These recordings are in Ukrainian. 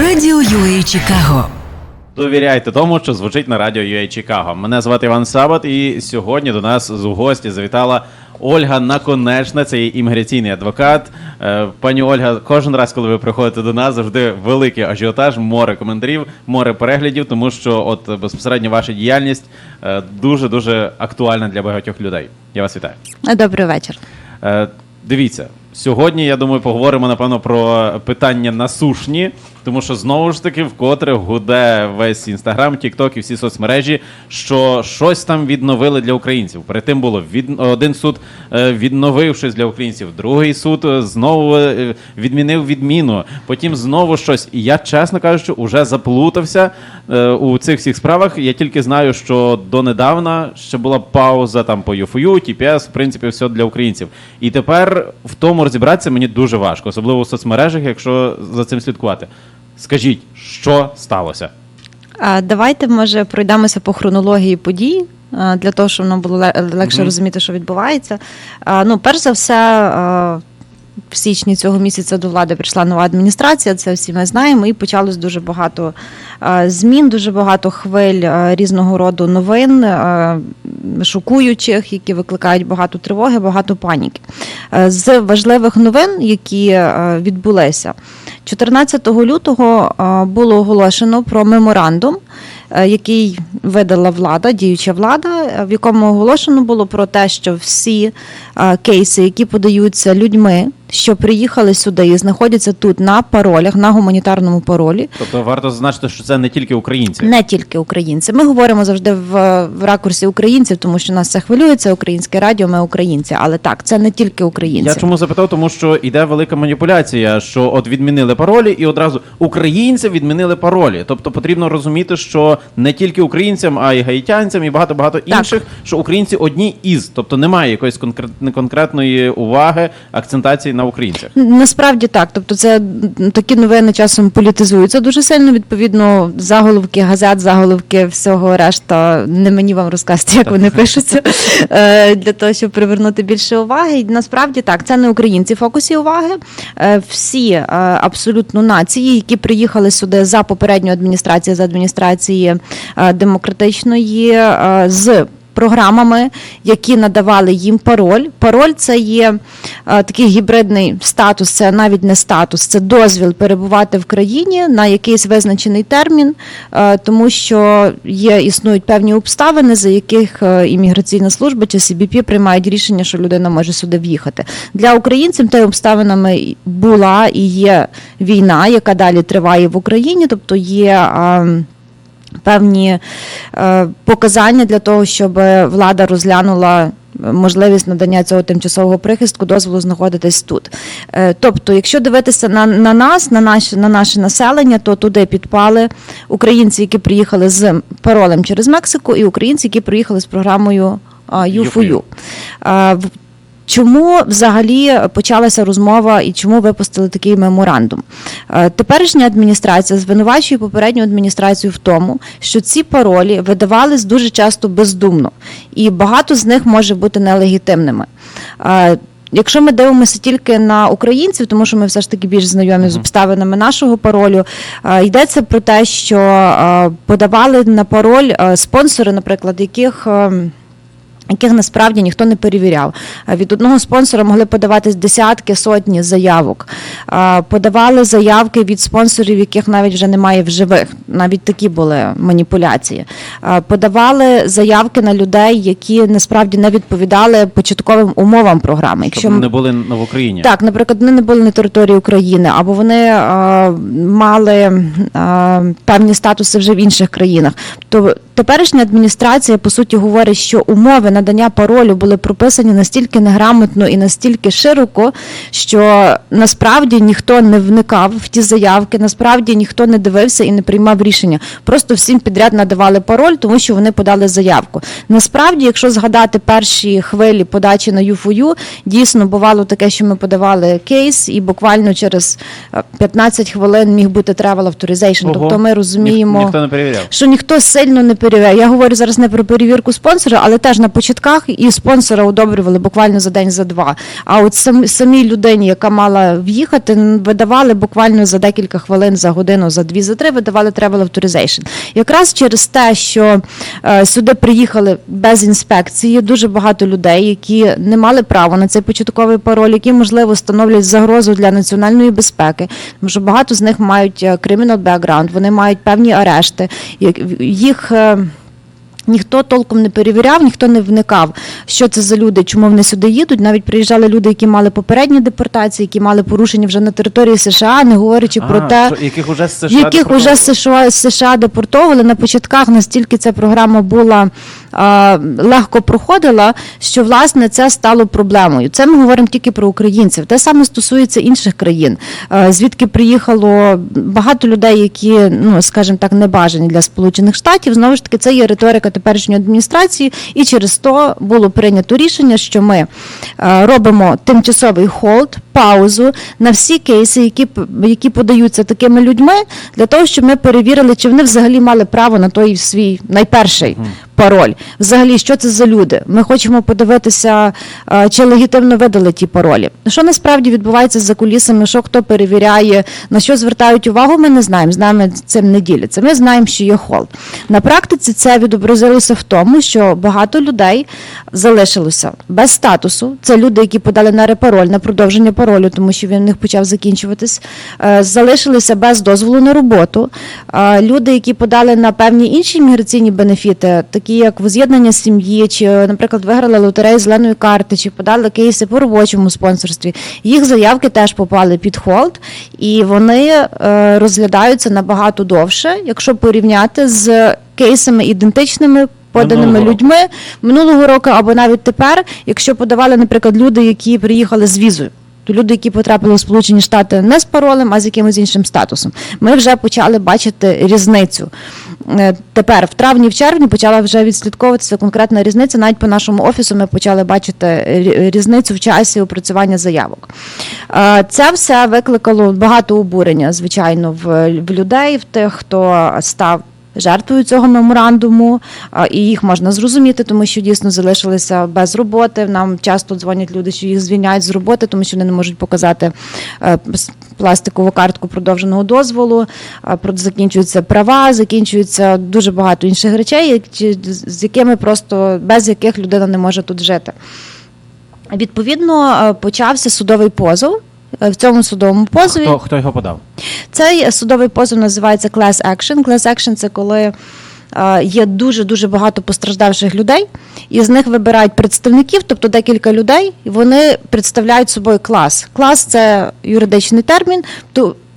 Радіо UA Чикаго. Довіряйте тому, що звучить на радіо UA Чикаго. Мене звати Іван Сабат, і сьогодні до нас з у гості завітала Ольга Наконечна, це є імміграційний адвокат. Е, Пані Ольга, кожен раз, коли ви приходите до нас, завжди великий ажіотаж, море коментарів, море переглядів, тому що от безпосередньо ваша діяльність дуже дуже актуальна для багатьох людей. Я вас вітаю. Добрий вечір. Е, Дивіться, сьогодні я думаю, поговоримо напевно про питання насушні, тому що знову ж таки вкотре гуде весь інстаграм, тікток і всі соцмережі, що щось там відновили для українців. Перед тим було від один суд е, відновив щось для українців, другий суд е, знову е, відмінив відміну. Потім знову щось. І я, чесно кажучи, уже заплутався у цих всіх справах. Я тільки знаю, що донедавна ще була пауза там по ЮФУ, ТПС, в принципі, все для українців. І тепер в тому розібратися мені дуже важко, особливо у соцмережах, якщо за цим слідкувати. Скажіть, що сталося? Давайте, може, пройдемося по хронології подій. Для того, щоб нам було легше легше Мгм. розуміти, що відбувається. Ну, перш за все, в січні цього місяця до влади прийшла нова адміністрація, це всі ми знаємо, і почалось дуже багато змін, дуже багато хвиль різного роду новин, шокуючих, які викликають багато тривоги, багато паніки. Е, З важливих новин, які е, відбулися, 14 лютого е, було оголошено про меморандум, е, який видала влада, діюча влада, е, в якому оголошено було про те, що всі е, кейси, які подаються людьми, що приїхали сюди і знаходяться тут на паролях, на гуманітарному паролі, Тобто варто зазначити, що це не тільки українці. не тільки українці. Ми говоримо завжди в, в ракурсі українців, тому що нас це хвилює, це українське радіо, ми українці. Але так, це не тільки українці. Я чому запитав, тому що йде велика маніпуляція, що от відмінили паролі, і одразу українці відмінили паролі. Тобто потрібно розуміти, що не тільки українцям, а й гаїтянцям, і багато багато інших, що українці одні із, тобто немає якоїсь конкрет- конкретної уваги, акцентації на українцях. Насправді так. Тобто, це такі новини часом політизуються дуже сильно. Відповідно, заголовки газет, заголовки всього решта. Не мені вам розказати, як вони пишуться е, для того, щоб привернути більше уваги. І насправді так, це не українці в фокусі уваги. Е, Всі е, абсолютно нації, які приїхали сюди за попередню адміністрацію, за адміністрації демократичної з. Програмами, які надавали їм пароль. Пароль це є е, такий гібридний статус, це навіть не статус, це дозвіл перебувати в країні на якийсь визначений термін, е, тому що є існують певні обставини, за яких е, імміграційна служба чи CBP приймають рішення, що людина може сюди в'їхати. Для українців тими обставинами була і є війна, яка далі триває в Україні, тобто є. Е, Певні е, показання для того, щоб влада розглянула можливість надання цього тимчасового прихистку, дозволу знаходитись тут. Е, тобто, якщо дивитися на, на нас, на наше, на наше населення, то туди підпали українці, які приїхали з паролем через Мексику, і українці, які приїхали з програмою а, ЮФУ. А, в- Чому взагалі почалася розмова і чому випустили такий меморандум? Е, Теперішня адміністрація звинувачує попередню адміністрацію в тому, що ці паролі видавались дуже часто бездумно, і багато з них може бути нелегітимними. Е, Якщо ми дивимося тільки на українців, тому що ми все ж таки більш знайомі з обставинами нашого паролю, е, йдеться про те, що подавали на пароль спонсори, наприклад, яких. Яких насправді ніхто не перевіряв. Від одного спонсора могли подаватись десятки, сотні заявок. Подавали заявки від спонсорів, яких навіть вже немає в живих. Навіть такі були маніпуляції. Подавали заявки на людей, які насправді не відповідали початковим умовам програми. Якщо Щоб не були в Україні. Так, наприклад, вони не були на території України, або вони е, мали е, певні статуси вже в інших країнах. То теперішня адміністрація по суті говорить, що умови надання паролю були прописані настільки неграмотно і настільки широко, що насправді ніхто не вникав в ті заявки, насправді ніхто не дивився і не приймав рішення. Просто всім підряд надавали пароль, тому що вони подали заявку. Насправді, якщо згадати перші хвилі подачі на ЮФОЮ, дійсно бувало таке, що ми подавали кейс, і буквально через е, 15 хвилин міг бути travel authorization. Ого. Тобто ми розуміємо Ніх- ніхто не перевіряв. що ніхто сильно не перевіряє. Я говорю зараз не про перевірку спонсора, але теж на початках і спонсора одобрювали буквально за день за два. А от сам, самій людині, яка мала в'їхати, видавали буквально за декілька хвилин, за годину, за дві, за три, видавали travel authorization. Якраз через те, що е, сюди приїхали без інспекції, дуже багато людей, які не мали права на цей початковий пароль, які можливо становлять загрозу для національної безпеки, тому що багато з них мають е, criminal background, вони мають певні арешти, їх. Ніхто толком не перевіряв, ніхто не вникав, що це за люди, чому вони сюди їдуть. Навіть приїжджали люди, які мали попередні депортації, які мали порушення вже на території США, не говорячи про те, що- яких уже з США яких уже США, США депортовували на початках, настільки ця програма була а, легко проходила, що власне це стало проблемою. Це ми говоримо тільки про українців. Те саме стосується інших країн, а, звідки приїхало багато людей, які, ну скажімо так, не бажані для Сполучених Штатів. Знову ж таки, це є риторика теперішньої адміністрації, і через то було прийнято рішення, що ми е, робимо тимчасовий холд, паузу на всі кейси, які які подаються такими людьми, для того, щоб ми перевірили, чи вони взагалі мали право на той свій найперший пароль. Взагалі, що це за люди? Ми хочемо подивитися, чи легітимно видали ті паролі. Що насправді відбувається за кулісами, що хто перевіряє, на що звертають увагу, ми не знаємо. З нами цим не діляться. Ми знаємо, що є холд. На практиці це відобразилося в тому, що багато людей залишилося без статусу. Це люди, які подали на репароль, на продовження паролю, тому що він у них почав закінчуватись. Е, Залишилися без дозволу на роботу. Люди, які подали на певні інші міграційні бенефіти, такі як воз'єднання сім'ї, чи, наприклад, виграли лотерею зеленої карти, чи подали кейси по робочому спонсорстві. Їх заявки теж попали під холд, і вони е, розглядаються набагато довше, якщо порівняти з кейсами ідентичними. Поданими Минулого людьми минулого року або навіть тепер, якщо подавали, наприклад, люди, які приїхали з візою, то люди, які потрапили в Сполучені Штати не з паролем, а з якимось іншим статусом, ми вже почали бачити різницю. Е, Тепер в травні, в червні почала вже відслідковуватися конкретна різниця. Навіть по нашому офісу ми почали бачити різницю в часі опрацювання заявок. Е, Це все викликало багато обурення, звичайно, в, в людей, в тих, хто став жертвою цього меморандуму, і їх можна зрозуміти, тому що дійсно залишилися без роботи. Нам часто дзвонять люди, що їх звільняють з роботи, тому що вони не можуть показати е, пластикову картку продовженого дозволу. Закінчуються права, закінчується дуже багато інших речей, з якими просто без яких людина не може тут жити. Відповідно, е, почався судовий позов. Е, В цьому судовому позові Хто, хто його подав? цей судовий позов називається Class Action. Class Action – це коли е, є дуже дуже багато постраждавших людей, і з них вибирають представників, тобто декілька людей, і вони представляють собою клас. Клас це юридичний термін.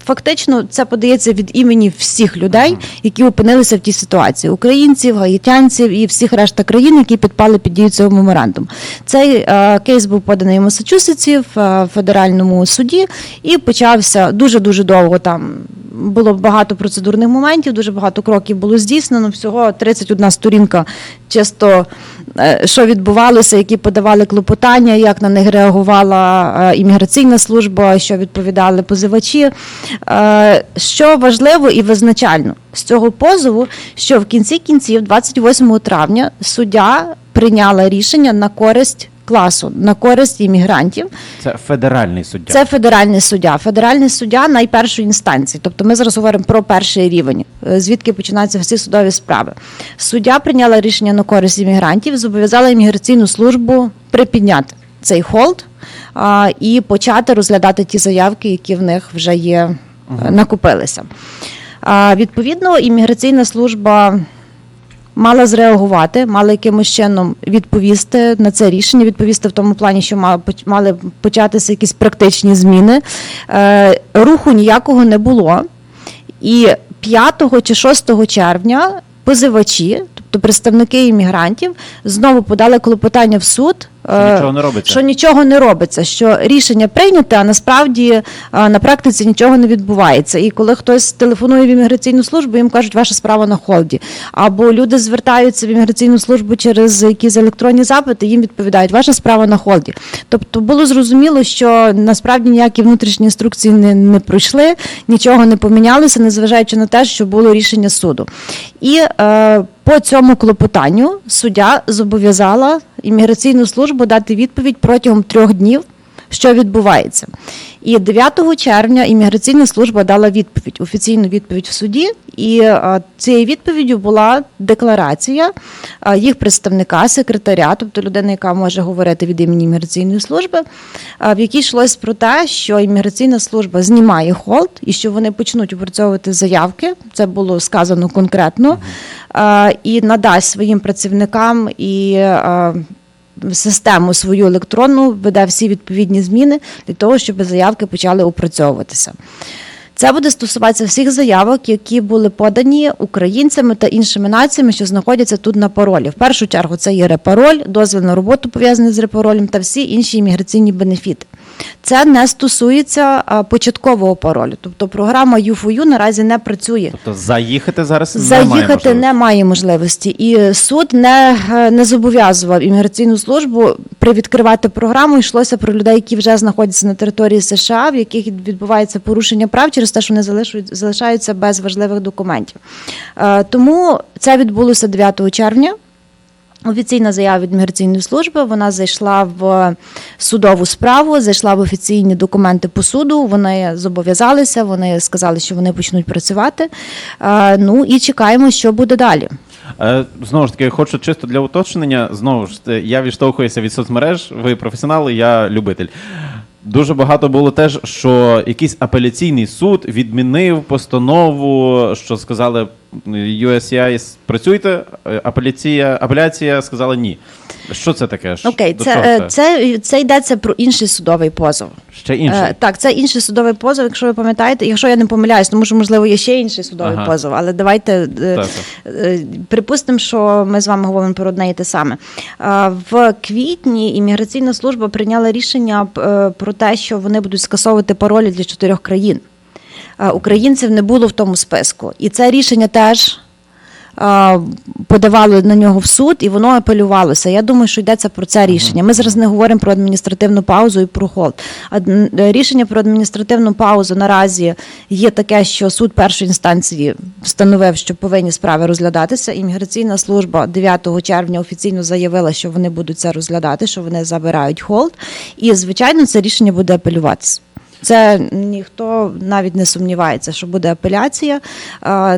Фактично, це подається від імені всіх людей, які опинилися в тій ситуації: українців, гаїтянців і всіх решта країн, які підпали під дію цього меморандуму. Цей е, кейс був поданий у Масачусетсі в е, федеральному суді і почався дуже дуже довго. Там було багато процедурних моментів, дуже багато кроків було здійснено. Всього 31 сторінка, чисто е, що відбувалося, які подавали клопотання, як на них реагувала е, імміграційна служба, що відповідали позивачі. Е, Що важливо і визначально з цього позову, що в кінці кінців, 28 травня, суддя прийняла рішення на користь класу, на користь іммігрантів. Це федеральний суддя. Це федеральний суддя. Федеральний суддя найпершої інстанції. Тобто ми зараз говоримо про перший рівень, е, звідки починаються всі судові справи. Суддя прийняла рішення на користь іммігрантів, зобов'язала імміграційну службу припідняти цей холд а, і почати розглядати ті заявки, які в них вже є, е, накопилися. А, відповідно, імміграційна служба мала зреагувати, мала якимось чином відповісти на це рішення, відповісти в тому плані, що мали початися якісь практичні зміни. Е, руху ніякого не було. І 5 чи 6 червня позивачі, тобто представники іммігрантів, знову подали клопотання в суд. Що нічого не робиться. Що нічого не робиться, що рішення прийняте, а насправді на практиці нічого не відбувається. І коли хтось телефонує в імміграційну службу, їм кажуть, ваша справа на холді. Або люди звертаються в імміграційну службу через якісь електронні запити, їм відповідають, ваша справа на холді. Тобто було зрозуміло, що насправді ніякі внутрішні інструкції не, не пройшли, нічого не помінялося, незважаючи на те, що було рішення суду. І е, по цьому клопотанню суддя зобов'язала імміграційну службу дати відповідь протягом трьох днів, що відбувається. І 9 червня імміграційна служба дала відповідь, офіційну відповідь в суді. І е, цією відповіддю була декларація е, їх представника, секретаря, тобто людина, яка може говорити від імені імміграційної служби, е, в якій йшлось про те, що імміграційна служба знімає холд і що вони почнуть опрацьовувати заявки. Це було сказано конкретно, і надасть своїм працівникам і. Систему свою електронну веде всі відповідні зміни для того, щоб заявки почали опрацьовуватися. Це буде стосуватися всіх заявок, які були подані українцями та іншими націями, що знаходяться тут на паролі. В першу чергу це є репароль, дозвіл на роботу пов'язаний з репаролем та всі інші імміграційні бенефіти. Це не стосується а, початкового паролю. Тобто програма U4U наразі не працює. Тобто заїхати зараз немає Заїхати можливості? немає можливості, і суд не, е, не зобов'язував імміграційну службу привідкривати програму. Йшлося про людей, які вже знаходяться на території США, в яких відбувається порушення прав через те, що вони залишують, залишаються без важливих документів. Е, Тому це відбулося 9 червня. Офіційна заява від міграційної служби. Вона зайшла в судову справу, зайшла в офіційні документи по суду. Вони зобов'язалися, вони сказали, що вони почнуть працювати. Е, Ну і чекаємо, що буде далі. Е, Знову ж таки, хочу чисто для уточнення. Знову ж я відштовхуюся від соцмереж. Ви професіонали, я любитель. Дуже багато було теж, що якийсь апеляційний суд відмінив постанову, що сказали USCIS, працюйте, е, апеляція, апеляція сказала ні. Що це таке? Окей, до це, е, це, це йдеться про інший судовий позов. Ще інше. Е, Так, це інший судовий позов, якщо ви пам'ятаєте, якщо я не помиляюсь, тому що можливо є ще інший судовий Ага. позов, але давайте е, Так, е, припустимо, що ми з вами говоримо про одне і те саме. Е, В квітні імміграційна служба прийняла рішення е, про те, що вони будуть скасовувати паролі для чотирьох країн. Е, Українців не було в тому списку, і це рішення теж. е, Подавали на нього в суд, і воно апелювалося. Я думаю, що йдеться про це рішення. Ми зараз не говоримо про адміністративну паузу і про холд. Е, Рішення про адміністративну паузу наразі є таке, що суд першої інстанції встановив, що повинні справи розглядатися. Імміграційна служба 9 червня офіційно заявила, що вони будуть це розглядати, що вони забирають холд. І звичайно, це рішення буде апелюватися. Це ніхто навіть не сумнівається, що буде апеляція.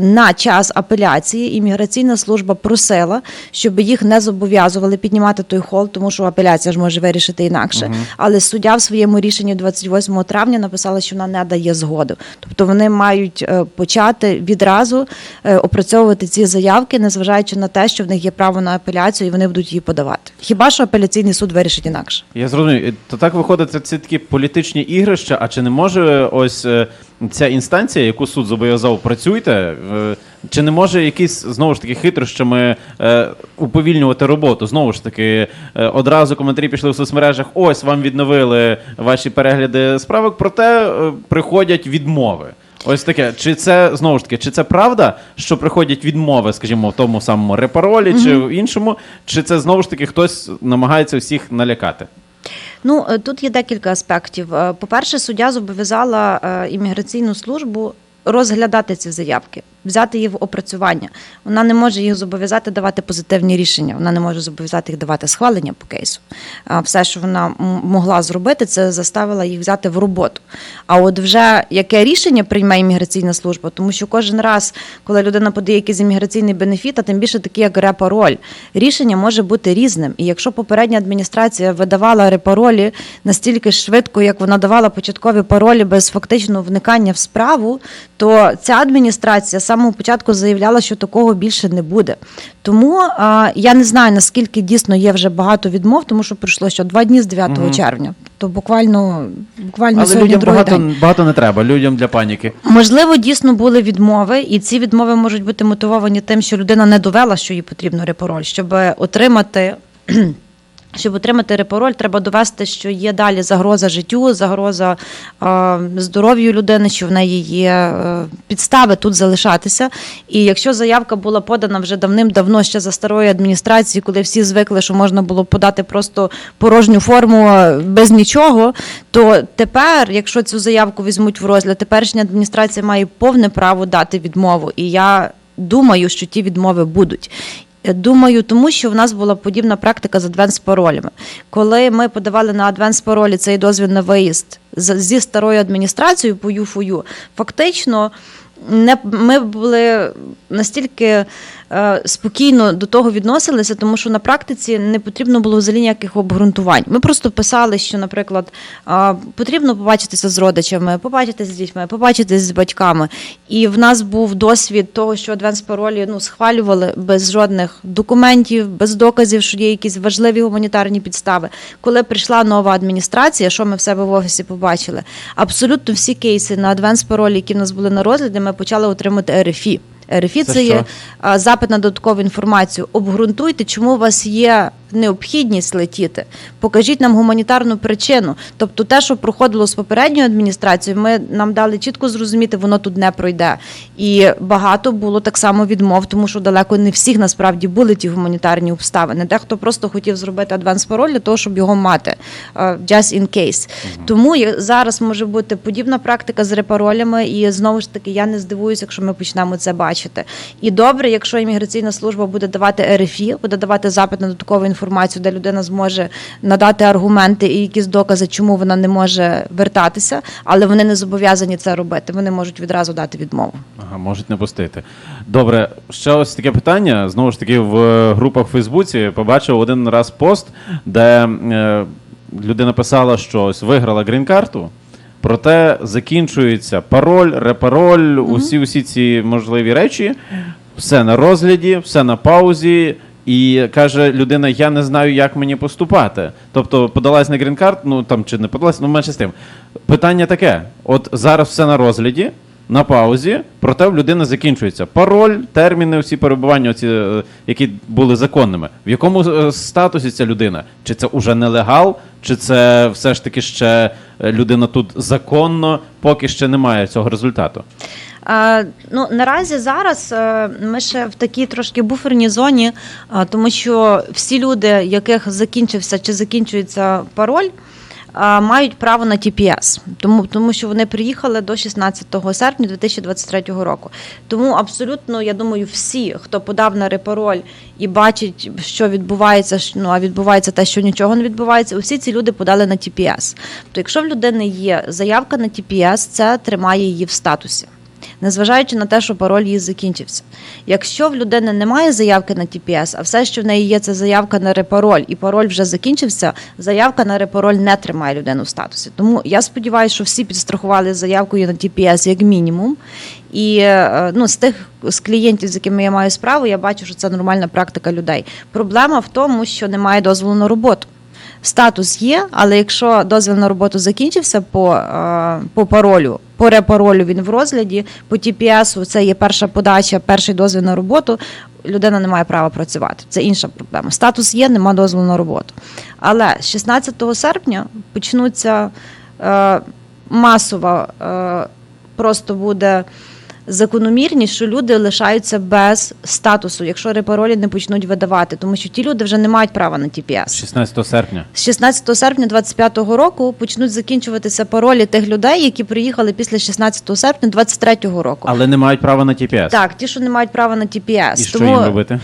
На час апеляції імміграційна служба просила, щоб їх не зобов'язували піднімати той холд, тому що апеляція ж може вирішити інакше. Але суддя в своєму рішенні 28 травня написала, що вона не дає згоду. Тобто вони мають е, почати відразу е, опрацьовувати ці заявки, незважаючи на те, що в них є право на апеляцію, і вони будуть її подавати. Хіба що апеляційний суд вирішить інакше? Я зрозумів. То так виходить, це, це такі політичні ігрища. А чи не може ось е, ця інстанція, яку суд зобов'язав, працюйте? е, Чи не може якісь знову ж таки хитрощами е, уповільнювати роботу? Знову ж таки, е, одразу коментарі пішли в соцмережах. Ось вам відновили ваші перегляди справок, проте е, приходять відмови. Ось таке. Чи це знову ж таки, чи це правда, що приходять відмови, скажімо, в тому самому репаролі чи в іншому? Чи це знову ж таки хтось намагається всіх налякати? Ну е, тут є декілька аспектів. Е, По-перше, суддя зобов'язала е, імміграційну службу розглядати ці заявки, взяти їх в опрацювання. Вона не може їх зобов'язати давати позитивні рішення. Вона не може зобов'язати їх давати схвалення по кейсу. Все, що вона могла зробити, це заставила їх взяти в роботу. А от вже яке рішення прийме імміграційна служба, тому що кожен раз, коли людина подає якийсь імміграційний бенефіт, а тим більше такий, як репароль, рішення може бути різним. І якщо попередня адміністрація видавала репаролі настільки швидко, як вона давала початкові паролі без фактичного вникання в справу, то ця адміністрація з самого початку заявляла, що такого більше не буде. Тому а, я не знаю наскільки дійсно є вже багато відмов, тому що пройшло що два дні з 9 червня. То буквально буквально Але сьогодні людям другий багато, день. багато не треба, людям для паніки. Можливо, дійсно були відмови, і ці відмови можуть бути мотивовані тим, що людина не довела, що їй потрібно репароль, щоб отримати. Щоб отримати репароль, треба довести, що є далі загроза життю, загроза здоров'ю людини, що в неї є е, підстави тут залишатися. І якщо заявка була подана вже давним-давно ще за старої адміністрації, коли всі звикли, що можна було подати просто порожню форму е, без нічого, то тепер, якщо цю заявку візьмуть в розгляд, теперішня адміністрація має повне право дати відмову. І я думаю, що ті відмови будуть. Е, Думаю, тому що в нас була подібна практика з адвенс паролями. Коли ми подавали на адвенс паролі цей дозвіл на виїзд зі старою адміністрацією по ЮФУЮ, фактично не ми були настільки спокійно до того відносилися, тому що на практиці не потрібно було взагалі ніяких обґрунтувань. Ми просто писали, що, наприклад, е, потрібно побачитися з родичами, побачитися з дітьми, побачитися з батьками. І в нас був досвід того, що адвенс паролі ну, схвалювали без жодних документів, без доказів, що є якісь важливі гуманітарні підстави. Коли прийшла нова адміністрація, що ми в себе в офісі побачили? Абсолютно всі кейси на адвенс паролі, які в нас були на розгляді, ми почали отримати РФІ. РФІ Це це, є запит на додаткову інформацію. Обґрунтуйте, чому у вас є необхідність летіти. Покажіть нам гуманітарну причину. Тобто, те, що проходило з попередньою адміністрацією, ми нам дали чітко зрозуміти, воно тут не пройде. І багато було так само відмов, тому що далеко не всіх насправді були ті гуманітарні обставини. Дехто просто хотів зробити адванс пароль для того, щоб його мати е, just in case. Тому зараз може бути подібна практика з репаролями, і знову ж таки я не здивуюся, якщо ми почнемо це бачити. І добре, якщо імміграційна служба буде давати РФІ, буде давати запит на додаткову інформацію, де людина зможе надати аргументи і якісь докази, чому вона не може вертатися, але вони не зобов'язані це робити. Вони можуть відразу дати відмову. Ага, можуть не пустити. Добре, ще ось таке питання. Знову ж таки, в е, групах в Фейсбуці побачив один раз пост, де е, людина писала, що ось виграла грін-карту, проте закінчується пароль, репароль, усі, усі ці можливі речі. Все на розгляді, все на паузі. І каже людина: я не знаю, як мені поступати. Тобто подалась на грін-карт, ну там чи не подалась, ну менше з тим. Питання таке: от зараз все на розгляді, на паузі, проте в людини закінчується пароль, терміни, всі перебування, оці, е, які були законними. В якому е, статусі ця людина? Чи це уже нелегал, чи це все ж таки ще е, людина тут законно, поки ще немає цього результату? Ну наразі зараз е, ми ще в такій трошки буферній зоні, е, тому що всі люди, яких закінчився чи закінчується пароль. е, Мають право на TPS, тому, тому що вони приїхали до 16 серпня 2023 року. Тому абсолютно, я думаю, всі, хто подав на репароль і бачить, що відбувається, ну а відбувається те, що нічого не відбувається, усі ці люди подали на TPS. То якщо в людини є заявка на TPS, це тримає її в статусі незважаючи на те, що пароль її закінчився. Якщо в людини немає заявки на TPS, а все, що в неї є, це заявка на репароль, і пароль вже закінчився, заявка на репароль не тримає людину в статусі. Тому я сподіваюся, що всі підстрахували заявкою на TPS як мінімум. І е, ну, з тих з клієнтів, з якими я маю справу, я бачу, що це нормальна практика людей. Проблема в тому, що немає дозволу на роботу. Статус є, але якщо дозвіл на роботу закінчився по, е, по паролю, по репаролю він в розгляді, по TPS це є перша подача, перший дозвіл на роботу, людина не має права працювати. Це інша проблема. Статус є, нема дозволу на роботу. Але 16 серпня почнуться е, масово, е, просто буде закономірність, що люди лишаються без статусу, якщо репаролі не почнуть видавати, тому що ті люди вже не мають права на TPS. 16 серпня. З 16 серпня 2025 року почнуть закінчуватися паролі тих людей, які приїхали після 16 серпня 2023 року. Але не мають права на TPS. Так, ті, що не мають права на TPS. І що їм робити?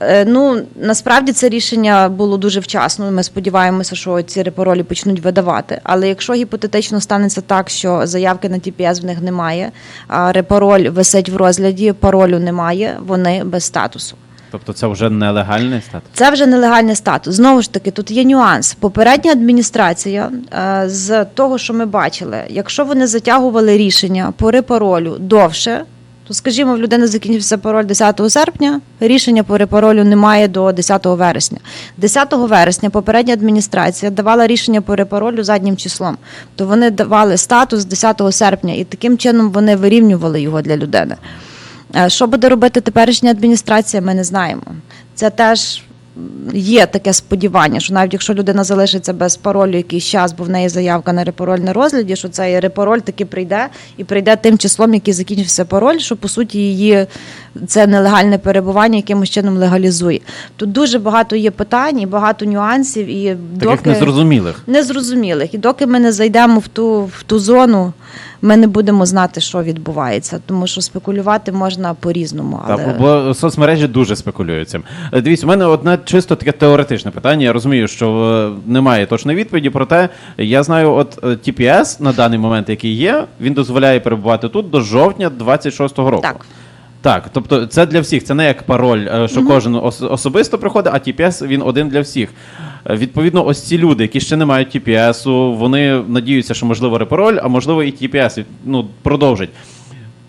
Е, Ну насправді це рішення було дуже вчасно. Ми сподіваємося, що ці репаролі почнуть видавати. Але якщо гіпотетично станеться так, що заявки на TPS в них немає, а репароль висить в розгляді, паролю немає, вони без статусу. Тобто це вже нелегальний статус? Це вже нелегальний статус. Знову ж таки, тут є нюанс. Попередня адміністрація е, з того, що ми бачили, якщо вони затягували рішення пори паролю довше, то скажімо, в людини закінчився пароль 10 серпня, рішення по репаролю немає до 10 вересня. 10 вересня попередня адміністрація давала рішення по репаролю заднім числом. То вони давали статус 10 серпня, і таким чином вони вирівнювали його для людини. Е, Що буде робити теперішня адміністрація, ми не знаємо. Це теж є таке сподівання, що навіть якщо людина залишиться без паролю якийсь час, бо в неї заявка на репароль на розгляді, що цей репароль таки прийде і прийде тим числом, який закінчився пароль, що по суті її це нелегальне перебування якимось чином легалізує. Тут дуже багато є питань і багато нюансів, і Таких незрозумілих. незрозумілих. І доки ми не зайдемо в ту, в ту зону, ми не будемо знати, що відбувається, тому що спекулювати можна по-різному. Але... Так, бо соцмережі дуже спекулюють цим. Е, Дивіться, у мене одне чисто таке теоретичне питання. Я розумію, що е, немає точної відповіді. Проте я знаю, от е, TPS на даний момент, який є, він дозволяє перебувати тут до жовтня 26-го року. Так. Так, тобто це для всіх. Це не як пароль, е, що кожен ос- особисто приходить, а TPS він один для всіх. Е, Відповідно, ось ці люди, які ще не мають TPS, вони надіються, що можливо репароль, а можливо і TPS ну, продовжить.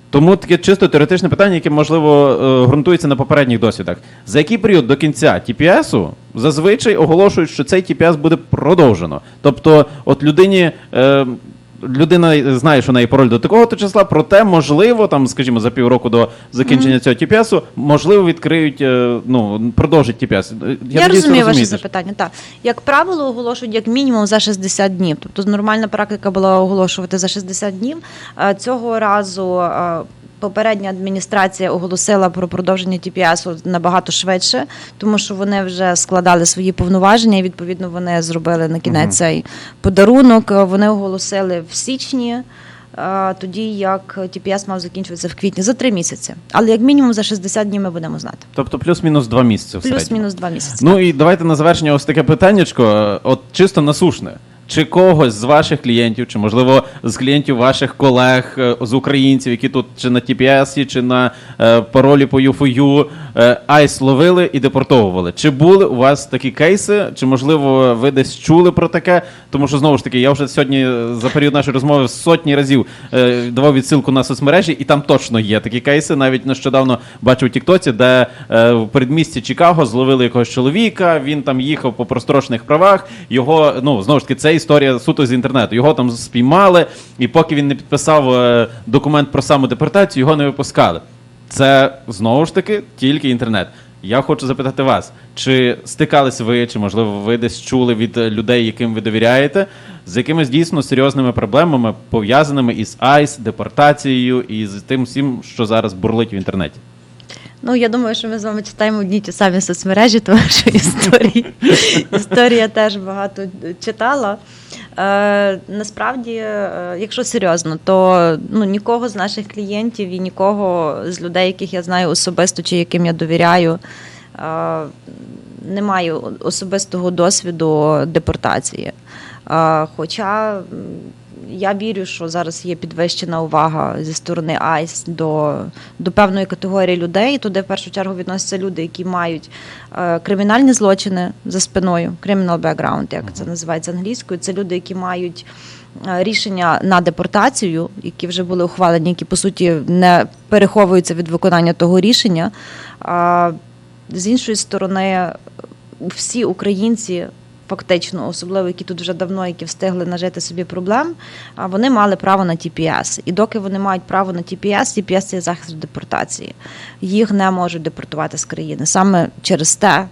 Тому таке чисто теоретичне питання, яке можливо е, ґрунтується на попередніх досвідах. За який період до кінця TPS зазвичай оголошують, що цей TPS буде продовжено. Тобто, от людині. Е, Людина знає, що в неї пароль до такого то числа, проте, можливо, там, скажімо, за півроку до закінчення цього TPS, можливо, відкриють, е, ну, продовжать TPS. Я, Я, розумію ваше запитання. Так, як правило, оголошують як мінімум за 60 днів. Тобто нормальна практика була оголошувати за 60 днів. Е, Цього разу е, попередня адміністрація оголосила про продовження TPS набагато швидше, тому що вони вже складали свої повноваження, і відповідно вони зробили на кінець цей подарунок. Вони оголосили в січні. е, Тоді як TPS мав закінчуватися в квітні за три місяці, але як мінімум за 60 днів ми будемо знати. Тобто плюс-мінус два місяці. Плюс-мінус два місяці. Ну і давайте на завершення ось таке питаннячко, от чисто насушне. Чи когось з ваших клієнтів, чи можливо з клієнтів ваших колег, е, з українців, які тут чи на TPS, чи на е, паролі по UFU, е, айс ловили і депортовували? Чи були у вас такі кейси? Чи можливо ви десь чули про таке? Тому що знову ж таки, я вже сьогодні за період нашої розмови сотні разів давав відсилку на соцмережі, і там точно є такі кейси. Навіть нещодавно бачив у Тіктоці, де в передмісті Чикаго зловили якогось чоловіка. Він там їхав по прострочних правах. Його ну знову ж таки, це історія суто з інтернету. Його там спіймали, і поки він не підписав е, документ про самодепортацію, його не випускали. Це знову ж таки тільки інтернет. Я хочу запитати вас, чи стикались ви, чи можливо ви десь чули від людей, яким ви довіряєте, з якимись дійсно серйозними проблемами, пов'язаними із айс, депортацією і з тим всім, що зараз бурлить в інтернеті? Ну, я думаю, що ми з вами читаємо одні ті самі соцмережі, тому історії, історія теж багато читала. Е, насправді, е, якщо серйозно, то ну, нікого з наших клієнтів і нікого з людей, яких я знаю особисто чи яким я довіряю, е, не маю особистого досвіду депортації. Е, Хоча я вірю, що зараз є підвищена увага зі сторони АЙС до, до певної категорії людей. І Туди в першу чергу відносяться люди, які мають е, кримінальні злочини за спиною, criminal background, як це називається англійською. Це люди, які мають е, рішення на депортацію, які вже були ухвалені, які по суті не переховуються від виконання того рішення. З іншої сторони, всі українці. Фактично, особливо які тут вже давно, які встигли нажити собі проблем, вони мали право на TPS. І доки вони мають право на TPS, TPS – це захист депортації. Їх не можуть депортувати з країни. Саме через те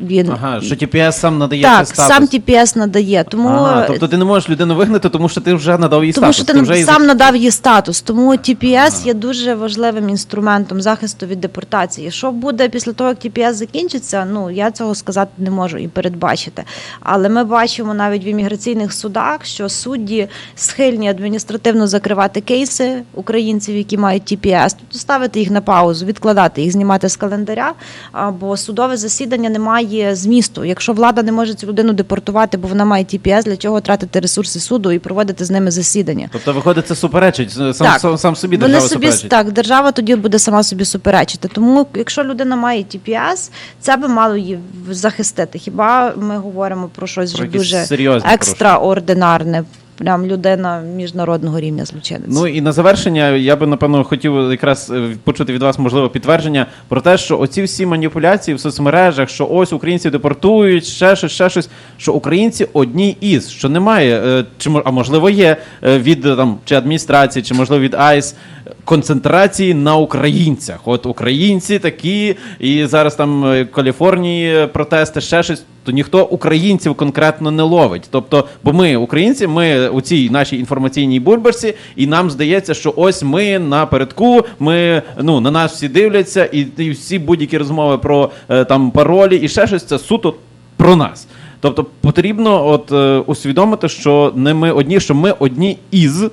він Ага, що TPS сам надає так, цей статус. сам TPS надає. Тому Ага, тобто ти не можеш людину вигнати, тому що ти вже надав їй тому статус. що ти, вже її сам надав їй статус. Тому TPS є дуже важливим інструментом захисту від депортації. Що буде після того, як TPS закінчиться? Ну я цього сказати не можу і передбачити. Але ми бачимо навіть в імміграційних судах, що судді схильні адміністративно закривати кейси українців, які мають TPS, тобто ставити їх на паузу, відкладати їх, знімати з календаря. а, Бо судове засідання не має змісту. Якщо влада не може цю людину депортувати, бо вона має TPS, для чого тратити ресурси суду і проводити з ними засідання? Тобто, виходить, це суперечить. Сам, Так. сам, сам собі Вони собі суперечить. так, держава тоді буде сама собі суперечити. Тому, якщо людина має TPS, це би мало її захистити. Хіба ми говоримо про щось Про вже дуже серйозні екстраординарне? Прям людина міжнародного рівня злочинець. Ну і на завершення я би напевно хотів якраз е, почути від вас можливо підтвердження про те, що оці всі маніпуляції в соцмережах, що ось українців депортують, ще щось, ще щось, що українці одні із, що немає, е, чи а можливо є е, від там чи адміністрації, чи можливо від АЙС концентрації на українцях. От українці такі, і зараз там Каліфорнії протести, ще щось. То ніхто українців конкретно не ловить. Тобто, бо ми, українці, ми у цій нашій інформаційній бульбашці, і нам здається, що ось ми напередку, ми ну на нас всі дивляться, і, і всі будь-які розмови про е, там паролі і ще щось це суто про нас. Тобто потрібно от е, усвідомити, що не ми одні, що ми одні із.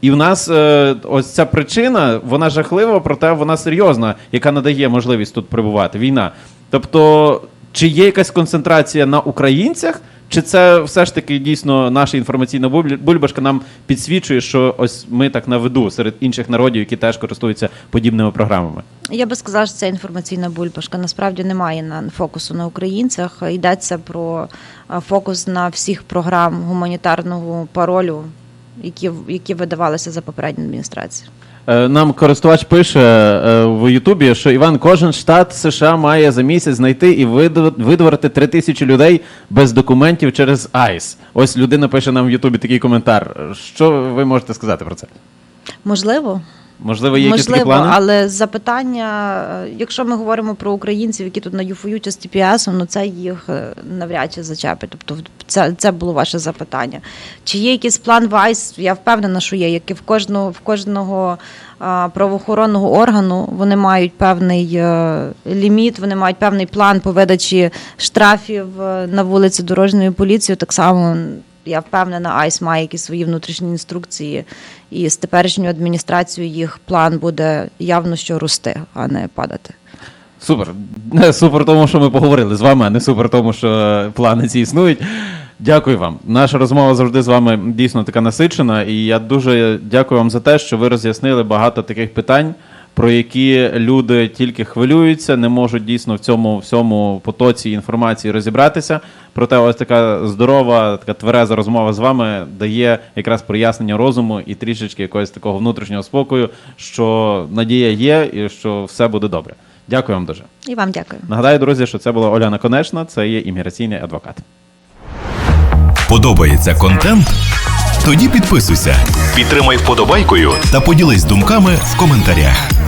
І в нас е, ось ця причина, вона жахлива, проте вона серйозна, яка надає можливість тут перебувати. Війна. Тобто, чи є якась концентрація на українцях, чи це все ж таки дійсно наша інформаційна буль- бульбашка нам підсвічує, що ось ми так на виду серед інших народів, які теж користуються подібними програмами? Я би сказала, що це інформаційна бульбашка. Насправді немає на фокусу на українцях. Йдеться про фокус на всіх програм гуманітарного паролю, які, які видавалися за попередню адміністрацію. Е, Нам користувач пише е, в Ютубі, що Іван, кожен штат США має за місяць знайти і видворити три тисячі людей без документів через ICE. Ось людина пише нам в Ютубі такий коментар. Що ви можете сказати про це? Можливо, Можливо, є якісь такі Можливо, плани? але запитання, е, якщо ми говоримо про українців, які тут на юфують з TPS, ну це їх е, навряд чи зачепить. Тобто, це, це було ваше запитання. Чи є якийсь план ВАЙС? Я впевнена, що є. Як і в кожного в кожного а, правоохоронного органу вони мають певний е, ліміт, вони мають певний план по видачі штрафів е, на вулиці дорожньої поліції. Так само я впевнена, АЙС має якісь свої внутрішні інструкції, і з теперішньою адміністрацією їх план буде явно що рости, а не падати. Супер. Не, Супер тому, що ми поговорили з вами, а не супер тому, що е, плани ці існують. Дякую вам. Наша розмова завжди з вами дійсно така насичена, і я дуже дякую вам за те, що ви роз'яснили багато таких питань, про які люди тільки хвилюються, не можуть дійсно в цьому всьому потоці інформації розібратися. Проте ось така здорова, така твереза розмова з вами дає якраз прояснення розуму і трішечки якогось такого внутрішнього спокою, що надія є і що все буде добре. Дякую вам дуже. І вам дякую. Нагадаю, друзі, що це була Оляна Конечна, це є імміграційний адвокат. Подобається контент? Тоді підписуйся, підтримай вподобайкою та поділись думками в коментарях.